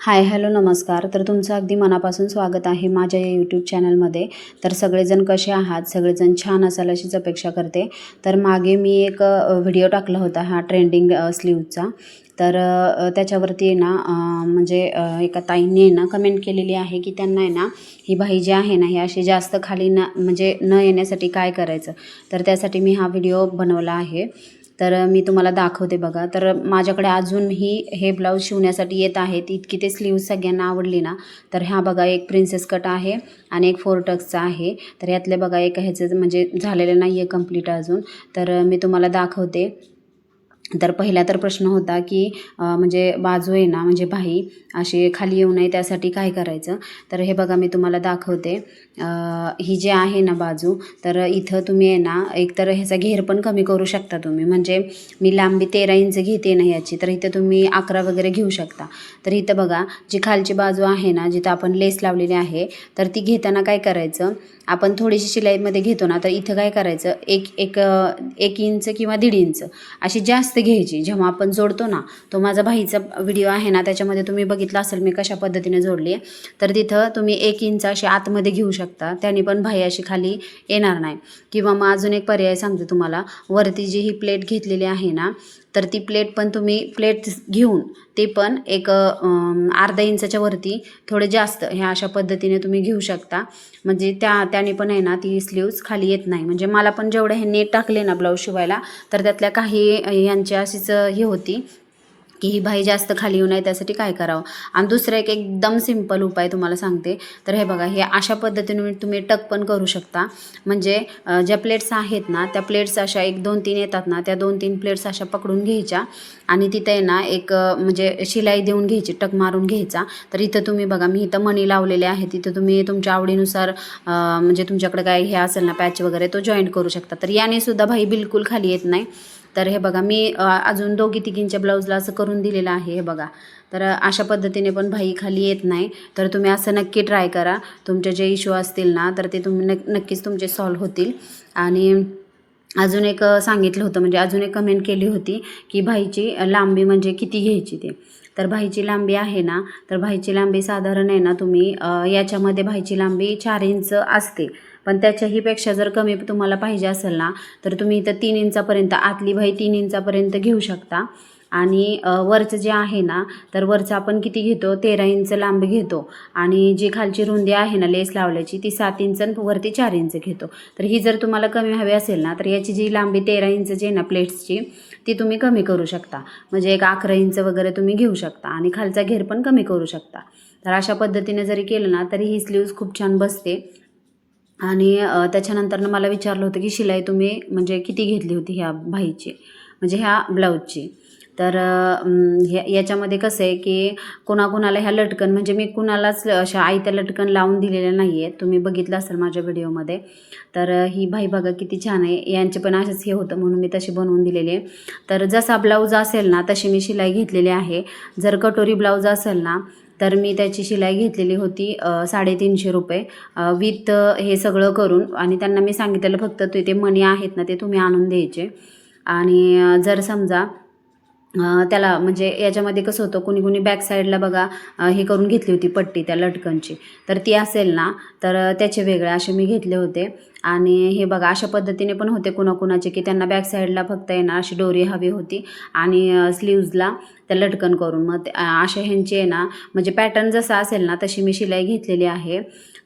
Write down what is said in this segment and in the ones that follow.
Hi hello नमस्कार. तर तुमचं अगदी मनापासून स्वागत आहे माझ्या या यूट्यूब चॅनलमध्ये तर सगळेजण कसे आहात? सगळेजण छान असाल अशीच अपेक्षा करते. तर मागे मी एक व्हिडिओ टाकला होता हा ट्रेंडिंग स्लीवचा तर त्याच्यावरती आहे ना म्हणजे एका ताईंनी आहे ना कमेंट केलेली आहे की त्यांना आहे ना ही बाई जी आहे ना ही अशी जास्त खाली न म्हणजे न येण्यासाठी काय करायचं? तर त्यासाठी मी हा व्हिडिओ बनवला आहे. तर मी तुम्हाला दाखवते बघा. तर माझ्याकडे अजूनही हे ब्लाऊज शिवण्यासाठी येत आहेत. इतकी ते स्लीव सगळ्यांना आवडली ना. तर ह्या बघा एक प्रिन्सेस कट आहे आणि एक फोर टक्सचा आहे. तर यातले बघा एक ह्याचं म्हणजे झालेलं नाही आहे कंप्लीट अजून. तर मी तुम्हाला दाखवते. तर पहिला तर प्रश्न होता की म्हणजे बाजू आहे ना म्हणजे भाई अशी खाली येऊ नये त्यासाठी काय करायचं? तर हे बघा मी तुम्हाला दाखवते. ही जी आहे ना बाजू तर इथं तुम्ही आहे ना एकतर ह्याचा घेर पण कमी करू शकता तुम्ही. म्हणजे मी लांबी तेरा इंच घेते ना याची तर इथं तुम्ही अकरा वगैरे घेऊ शकता. तर इथं बघा जी खालची बाजू आहे ना जिथं आपण लेस लावलेली आहे तर ती घेताना काय करायचं? आपण थोडीशी शिलाईमध्ये घेतो ना तर इथं काय करायचं? एक एक एक इंच किंवा दीड इंच अशी जास्त घ्यायची. जेव्हा आपण जोडतो ना तो माझा भाईचा व्हिडिओ आहे ना त्याच्यामध्ये तुम्ही बघितला असेल मी कशा पद्धतीने जोडली आहे. तर तिथं तुम्ही एक इंच अशी आतमध्ये घेऊ शकता. त्याने पण भाई अशी खाली येणार नाही. किंवा मग अजून एक पर्याय सांगते तुम्हाला. वरती जी ही प्लेट घेतलेली आहे ना तर ती प्लेट पण तुम्ही प्लेट घेऊन ते पण एक अर्धा इंचाच्या वरती थोडे जास्त ह्या अशा पद्धतीने तुम्ही घेऊ शकता. म्हणजे त्या त्याने पण आहे ना ती स्लीव्ज खाली येत नाही. म्हणजे मला पण जेवढं हे नेट टाकले ना ब्लाऊज शिवायला तर त्यातल्या काही यांची अशीच हे होती. की ही बाई जास्त खाली येऊ नये त्यासाठी काय करावं? आणि दुसरं एक एकदम सिंपल उपाय तुम्हाला सांगते. तर हे बघा हे अशा पद्धतीने तुम्ही टक पण करू शकता. म्हणजे ज्या प्लेट्स आहेत ना त्या प्लेट्स अशा एक दोन तीन येतात ना त्या दोन तीन प्लेट्स अशा पकडून घ्यायच्या. आणि तिथे आहे ना एक म्हणजे शिलाई देऊन घ्यायची टक मारून घ्यायचा. तर इथं तुम्ही बघा मी इथं मणी लावलेले आहे. तिथं तुम्ही तुमच्या आवडीनुसार म्हणजे तुमच्याकडे काय हे असेल ना पॅच वगैरे तो जॉईंट करू शकता. तर याने सुद्धा भाई बिलकुल खाली येत नाही. तर हे बघा मी अजून दोघी तिघींच्या ब्लाऊजला असं करून दिलेलं आहे हे बघा. तर अशा पद्धतीने पण भाई खाली येत नाही. तर तुम्ही असं नक्की ट्राय करा. तुमचे जे इश्यू असतील ना तर ते तुम्ही नक नक्कीच तुमचे सॉल्व्ह होतील. आणि अजून एक सांगितलं होतं म्हणजे अजून एक कमेंट केली होती की भाईची लांबी म्हणजे किती घ्यायची ते. तर भाईची लांबी आहे ना तर भाईची लांबी साधारण आहे ना तुम्ही याच्यामध्ये भाईची लांबी चार इंच असते. पण त्याच्याही पेक्षा जर कमी तुम्हाला पाहिजे असेल ना तर तुम्ही इथं तीन इंचापर्यंत आतली भाई तीन इंचापर्यंत घेऊ शकता. आणि वरचं जे आहे ना तर वरचं आपण किती घेतो? तेरा इंच लांब घेतो. आणि जी खालची रुंदी आहे ना लेस लावल्याची ती सात इंच वरती चार इंच घेतो. तर ही जर तुम्हाला कमी हवी असेल ना तर याची जी लांबी तेरा इंच जी आहे ना प्लेट्सची ती तुम्ही कमी करू शकता. म्हणजे एक अकरा इंच वगैरे तुम्ही घेऊ शकता आणि खालचा घेर पण कमी करू शकता. तर अशा पद्धतीने जरी केलं ना तरी ही स्लीव्ज खूप छान बसते. आणि त्याच्यानंतरनं मला विचारलं होतं की शिलाई तुम्ही म्हणजे किती घेतली होती ह्या भाईची म्हणजे ह्या ब्लाऊजची. तर ह्या याच्यामध्ये कसं आहे की कोणाकोणाला ह्या लटकन म्हणजे मी कुणालाच अशा आयत्या लटकन लावून दिलेल्या नाही आहेत तुम्ही बघितलं असेल माझ्या व्हिडिओमध्ये. तर ही भाई बघा किती छान आहे. यांचे पण असंच हे होतं म्हणून मी तशी बनवून दिलेली आहे. तर जसा ब्लाऊज असेल ना तशी मी शिलाई घेतलेली आहे. जर कटोरी ब्लाऊज असेल ना तर मी त्याची शिलाई घेतलेली होती साडेतीनशे रुपये. विथ हे सगळं करून आणि त्यांना मी सांगितलेलं फक्त ते ते मणी आहेत ना ते तुम्ही आणून द्यायचे. आणि जर समजा त्याला म्हणजे याच्यामध्ये कसं होतं कुणी कुणी बॅक साईडला बघा हे करून घेतली होती पट्टी त्या लटकनची. तर ती असेल ना तर त्याचे वेगळे असे मी घेतले होते. आणि हे बघा अशा पद्धतीने पण होते कुणाकुणाचे की त्यांना बॅक साईडला फक्त आहे ना अशी डोरी हवी होती. आणि स्लीव्जला त्या लटकन करून. मग अशा ह्यांची आहे ना म्हणजे पॅटर्न जसा असेल ना तशी मी शिलाई घेतलेली आहे.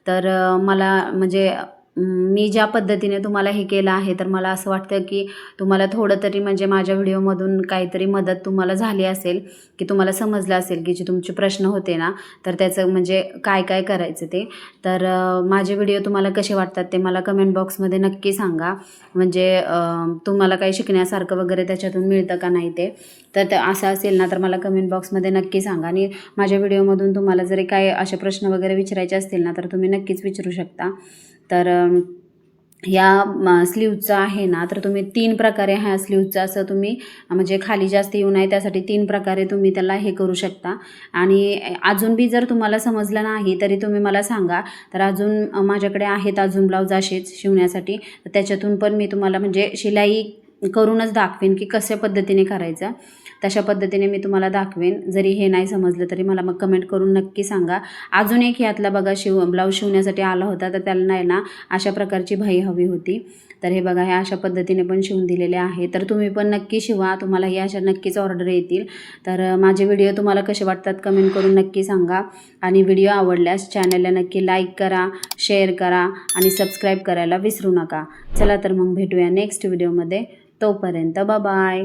तर मला म्हणजे मी ज्या पद्धतीने तुम्हाला हे केलं आहे तर मला असं वाटतं की तुम्हाला थोडं तरी म्हणजे माझ्या व्हिडिओमधून काहीतरी मदत तुम्हाला झाली असेल की तुम्हाला समजलं असेल की जे तुमचे प्रश्न होते ना तर त्याचं म्हणजे काय काय करायचं ते. तर माझे व्हिडिओ तुम्हाला कसे वाटतात ते मला कमेंट बॉक्समध्ये नक्की सांगा. म्हणजे तुम्हाला काही शिकण्यासारखं वगैरे त्याच्यातून मिळतं का नाही ते तर असं असेल ना तर मला कमेंट बॉक्समध्ये नक्की सांगा. आणि माझ्या व्हिडिओमधून तुम्हाला जरी काय असे प्रश्न वगैरे विचारायचे असतील ना तर तुम्ही नक्कीच विचारू शकता. तर या स्लीवचा आहे ना तर तुम्ही तीन प्रकारे ह्या स्लीवचा असं तुम्ही म्हणजे खाली जास्त येऊ नये त्यासाठी तीन प्रकारे तुम्ही त्याला हे करू शकता. आणि अजून बी जर तुम्हाला समजलं नाही तरी तुम्ही मला सांगा. तर अजून माझ्याकडे आहेत अजून ब्लाऊज असेच शिवण्यासाठी. तर त्याच्यातून पण मी तुम्हाला म्हणजे शिलाई करूनच दाखवेन की कशा पद्धतीने करायचं. तशा पद्धतीने मी तुम्हाला दाखवेन. जरी हे नाही समजलं तरी मला मग कमेंट करून नक्की सांगा. अजून एक ह्यातला बघा शिव ब्लाऊज शिवण्यासाठी आला होता तर त्याला नाही ना अशा प्रकारची भाई हवी होती. तर हे बघा हे अशा पद्धतीने पण शिवून दिलेले आहे. तर तुम्ही पण नक्की शिवा तुम्हाला हे अशा नक्कीच ऑर्डर येतील. तर माझे व्हिडिओ तुम्हाला कसे वाटतात कमेंट करून नक्की सांगा. आणि व्हिडिओ आवडल्यास चॅनलला नक्की लाईक करा शेअर करा आणि सबस्क्राईब करायला विसरू नका. चला तर मग भेटूया नेक्स्ट व्हिडिओमध्ये तोपर्यंत बाय